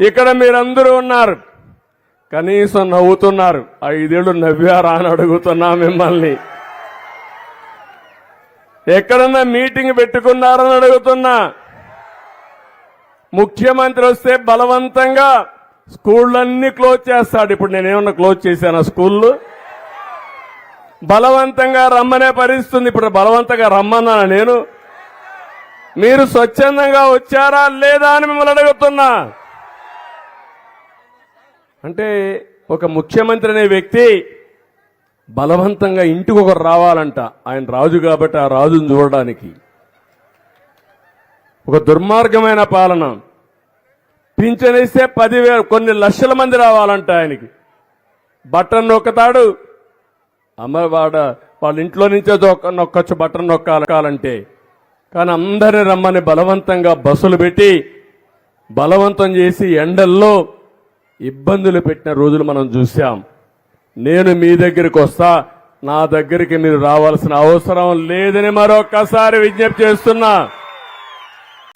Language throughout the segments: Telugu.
ఇక్కడ మీరందరూ ఉన్నారు. కనీసం నవ్వుతున్నారు. ఐదేళ్ళు నవ్వారా అని అడుగుతున్నా మిమ్మల్ని. ఎక్కడన్నా మీటింగ్ పెట్టుకున్నారని అడుగుతున్నా. ముఖ్యమంత్రి వస్తే బలవంతంగా స్కూళ్ళన్నీ క్లోజ్ చేస్తాడు. ఇప్పుడు నేనేమన్నా క్లోజ్ చేశాను స్కూళ్ళు? బలవంతంగా రమ్మనే పరిస్థితుంది. ఇప్పుడు బలవంతంగా రమ్మన్నా నేను? మీరు స్వచ్ఛందంగా వచ్చారా లేదా అని మిమ్మల్ని అడుగుతున్నా. అంటే ఒక ముఖ్యమంత్రి అనే వ్యక్తి బలవంతంగా ఇంటికి ఒకరు రావాలంట. ఆయన రాజు కాబట్టి ఆ రాజును చూడడానికి. ఒక దుర్మార్గమైన పాలన. పింఛనిస్తే పదివేలు కొన్ని లక్షల మంది రావాలంట ఆయనకి. బటన్ నొక్కతాడు. అమ్మవాడ వాళ్ళ ఇంట్లో నుంచే నొక్కొచ్చు బటన్ నొక్కాలంటే. కానీ అందరిని రమ్మని బలవంతంగా బస్సులు పెట్టి బలవంతం చేసి ఎండల్లో ఇబ్బందులు పెట్టిన రోజులు మనం చూశాం. నేను మీ దగ్గరికి వస్తా నా దగ్గరికి మీరు రావాల్సిన అవసరం లేదని మరొక్కసారి విజ్ఞప్తి చేస్తున్నా.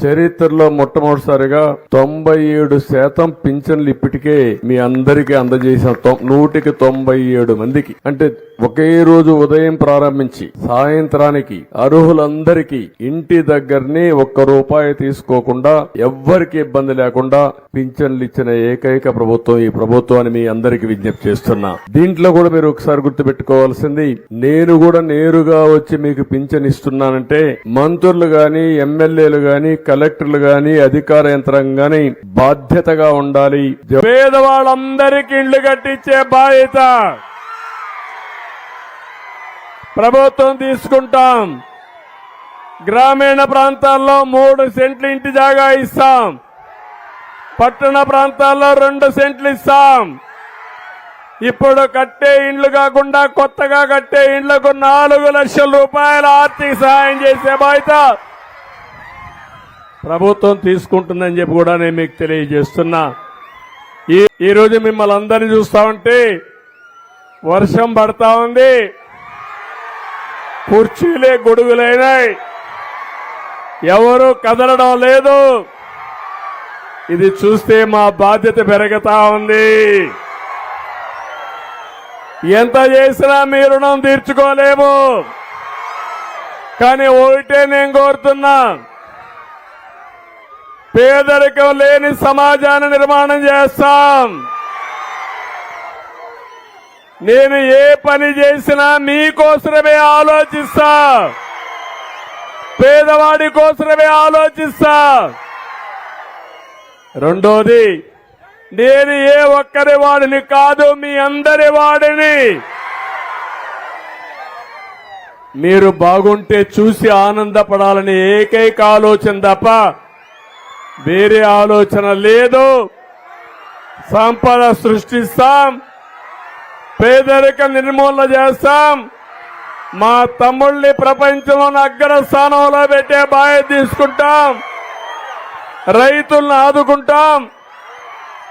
చరిత్రలో మొట్టమొదటిసారిగా తొంభై ఏడు శాతం పింఛన్లు ఇప్పటికే మీ అందరికీ అందజేసిన నూటికి తొంభై ఏడు మందికి. అంటే ఒకే రోజు ఉదయం ప్రారంభించి సాయంత్రానికి అర్హులందరికీ ఇంటి దగ్గరనే ఒక్క రూపాయి తీసుకోకుండా ఎవ్వరికి ఇబ్బంది లేకుండా పింఛన్లు ఇచ్చిన ఏకైక ప్రభుత్వం ఈ ప్రభుత్వాన్ని మీ అందరికీ విజ్ఞప్తి చేస్తున్నా. దీంట్లో కూడా మీరు ఒకసారి గుర్తుపెట్టుకోవాల్సింది నేను కూడా నేరుగా వచ్చి మీకు పింఛన్ ఇస్తున్నానంటే మంత్రులు గాని ఎమ్మెల్యేలు గాని కలెక్టర్లు గాని అధికార యంత్రం గాని బాధ్యతగా ఉండాలి. పేదవాళ్ళందరికీ ఇండ్లు కట్టించే బాధ్యత. ప్రభుత్వం తీసుకుంటాం. గ్రామీణ ప్రాంతాల్లో మూడు సెంట్లు ఇంటి జాగా ఇస్తాం. పట్టణ ప్రాంతాల్లో రెండు సెంట్లు ఇస్తాం. ఇప్పుడు కట్టే ఇండ్లు కాకుండా కొత్తగా కట్టే ఇండ్లకు నాలుగు లక్షల రూపాయల ఆర్థిక సహాయం చేసే బాధ్యత ప్రభుత్వం తీసుకుంటుందని చెప్పి కూడా నేను మీకు తెలియజేస్తున్నా. ఈ ఈరోజు మిమ్మల్ని అందరినీ చూస్తా ఉంటే వర్షం పడతా ఉంది. కుర్చీలే గొడుగులైనాయి. ఎవరు కదలడం లేదు. ఇది చూస్తే మా బాధ్యత పెరుగుతా ఉంది. ఎంత చేసినా మీ రుణం తీర్చుకోలేము. కానీ ఒకటే నేను కోరుతున్నా. పేదరికం లేని సమాజాన్ని నిర్మాణం చేస్తాం. నేను ఏ పని చేసినా మీకోసమే ఆలోచిస్తా. పేదవాడి కోసమే ఆలోచిస్తా. రెండోది నేను ఏ ఒక్కరి వాడిని కాదు మీ అందరి వాడిని. మీరు బాగుంటే చూసి ఆనందపడాలని ఏకైక ఆలోచన తప్ప వేరే ఆలోచన లేదు. సంపద సృష్టిస్తాం పేదరిక నిర్మూలన చేస్తాం. మా తమ్ముళ్ళని ప్రపంచంలో అగ్రస్థానంలో పెట్టే బాధ్యత తీసుకుంటాం. రైతులను ఆదుకుంటాం.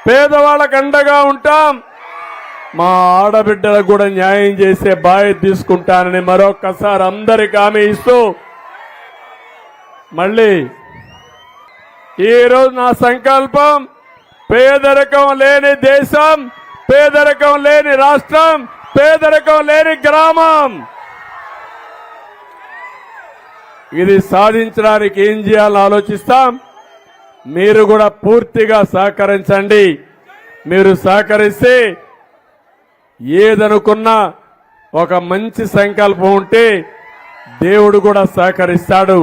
పేదవాళ్ళకు అండగా ఉంటాం. మా ఆడబిడ్డలకు కూడా న్యాయం చేసే బాధ్యత తీసుకుంటానని మరొక్కసారి అందరికి హామీ ఇస్తూ మళ్ళీ ఈరోజు నా సంకల్పం పేదరికం లేని దేశం పేదరికం లేని రాష్ట్రం పేదరికం లేని గ్రామం. ఇది సాధించడానికి ఏం చేయాలని ఆలోచిస్తాం? మీరు కూడా పూర్తిగా సహకరించండి. మీరు సహకరిస్తే ఏదనుకున్నా ఒక మంచి సంకల్పం ఉంటే దేవుడు కూడా సహకరిస్తాడు.